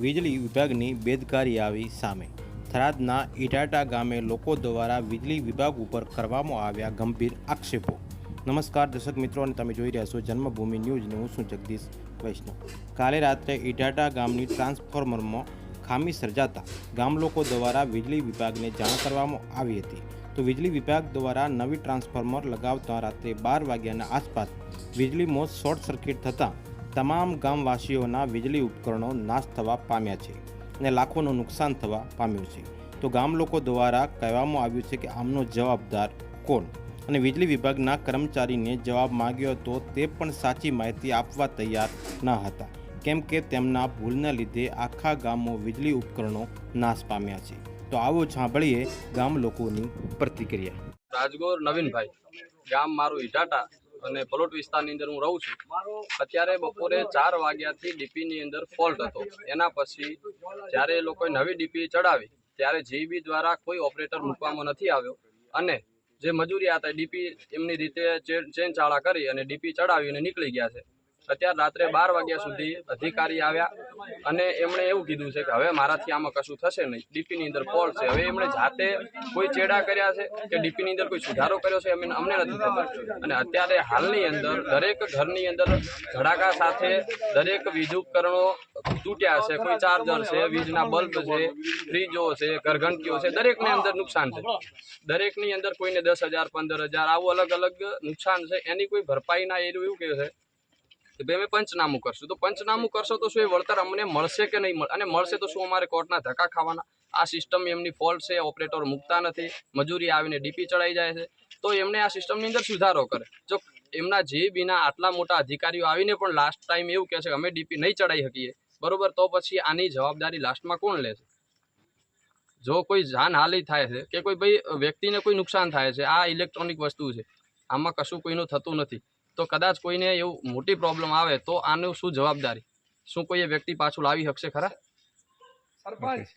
વીજળી વિભાગની બેદકારી આવી સામે. થરાદના ઇટાટા ગામે લોકો દ્વારા વીજળી વિભાગ ઉપર કરવામાં આવ્યા ગંભીર આક્ષેપો. નમસ્કાર, દર્શક મિત્રો, અને તમે જોઈ રહ્યા છો જન્મભૂમિ ન્યૂઝને હું છું જગદીશ વૈષ્ણવ. કાલે રાત્રે ઇટાટા ગામની ટ્રાન્સફોર્મરમાં ખામી સર્જાતા ગામ લોકો દ્વારા વીજળી વિભાગને જાણ કરવામાં આવી હતી. તો વીજળી વિભાગ દ્વારા નવી ટ્રાન્સફોર્મર લગાવતા રાત્રે બાર વાગ્યાના આસપાસ વીજળીમાં શોર્ટ સર્કિટ થતાં તમામ ગામવાસીઓના વીજળી ઉપકરણો નાશ થવા પામ્યા છે અને લાખોનું નુકસાન થવા પામ્યું છે. તો ગામ લોકો દ્વારા કહેવામાં આવ્યું છે કે આમનો જવાબદાર કોણ? અને વીજળી વિભાગના કર્મચારીને જવાબ માંગ્યો હતો તે પણ સાચી માહિતી આપવા તૈયાર ન હતા. કેમ કે તેમના ભૂલના લીધે આખા ગામો વીજળી ઉપકરણો નાશ પામ્યા છે. તો આવો સાંભળીએ ગામ લોકોની પ્રતિક્રિયા. રાજગોર નવીનભાઈ, ગામ મારું ઇટાટા અને પલોટ વિસ્તારની અંદર હું રહું છું. અત્યારે બપોરે ચાર વાગ્યાથી ડીપીની અંદર ફોલ્ટ હતો. એના પછી જ્યારે એ લોકોએ નવી ડીપી ચડાવી, ત્યારે જીબી દ્વારા કોઈ ઓપરેટર મૂકવામાં નથી આવ્યો. અને જે મજૂરી હતા ડીપી એમની રીતે ચેન ચાળા કરી અને ડીપી ચડાવી અને નીકળી ગયા છે. અત્યારે રાત્રે બાર વાગ્યા સુધી અધિકારી આવ્યા અને એમણે એવું કીધું છે કે હવે મારાથી આમાં કશું થશે નહીં. ડીપીની અંદર ફોલ્ટ છે. હવે એમણે જાતે કોઈ ચેડા કર્યા છે કે ડીપીની અંદર કોઈ સુધારો કર્યો છે એમને અમને નથી ખબર. અને અત્યારે હાલની અંદર દરેક ઘરની અંદર ધડાકા સાથે દરેક વીજ ઉપકરણો તૂટ્યા છે. કોઈ ચાર્જર છે વીજના બલ્બ છે ફ્રીજો છે ઘરઘંટીઓ છે. દરેકની અંદર નુકસાન છે. દરેકની અંદર કોઈને દસ હજાર પંદર હજાર આવું અલગ અલગ નુકસાન છે. એની કોઈ ભરપાઈના એવું એવું કહે છે. કે ભાઈ અમે પંચનામું કરશું. તો પંચનામું કરશો તો શું એ વળતર અમને મળશે કે નહીં મળે? અને મળશે તો શું અમારે કોર્ટના ધક્કા ખાવાના? આ સિસ્ટમ એમની ફોલ્ટ છે ઓપરેટર મૂકતા નથી, મજૂરી આવીને ડીપી ચડાઈ જાય છે. તો એમને આ સિસ્ટમની અંદર સુધારો કરે. જો એમના જે બીના આટલા મોટા અધિકારીઓ આવીને પણ લાસ્ટ ટાઈમ એવું કહે છે કે અમે ડીપી નહીં ચડાઈ શકીએ, બરોબર? તો પછી આની જવાબદારી લાસ્ટમાં કોણ લે છે જો કોઈ જાનહાલી થાય છે કે કોઈ ભાઈ વ્યક્તિને કોઈ નુકસાન થાય છે, આ ઇલેક્ટ્રોનિક વસ્તુ છે. આમાં કશું કોઈનું થતું નથી. તો કદાચ કોઈને એવું મોટી પ્રોબ્લેમ આવે તો આનું શું જવાબદારી? શું કોઈ એ વ્યક્તિ પાછું લાવી શકશે ખરા? સરપંચ.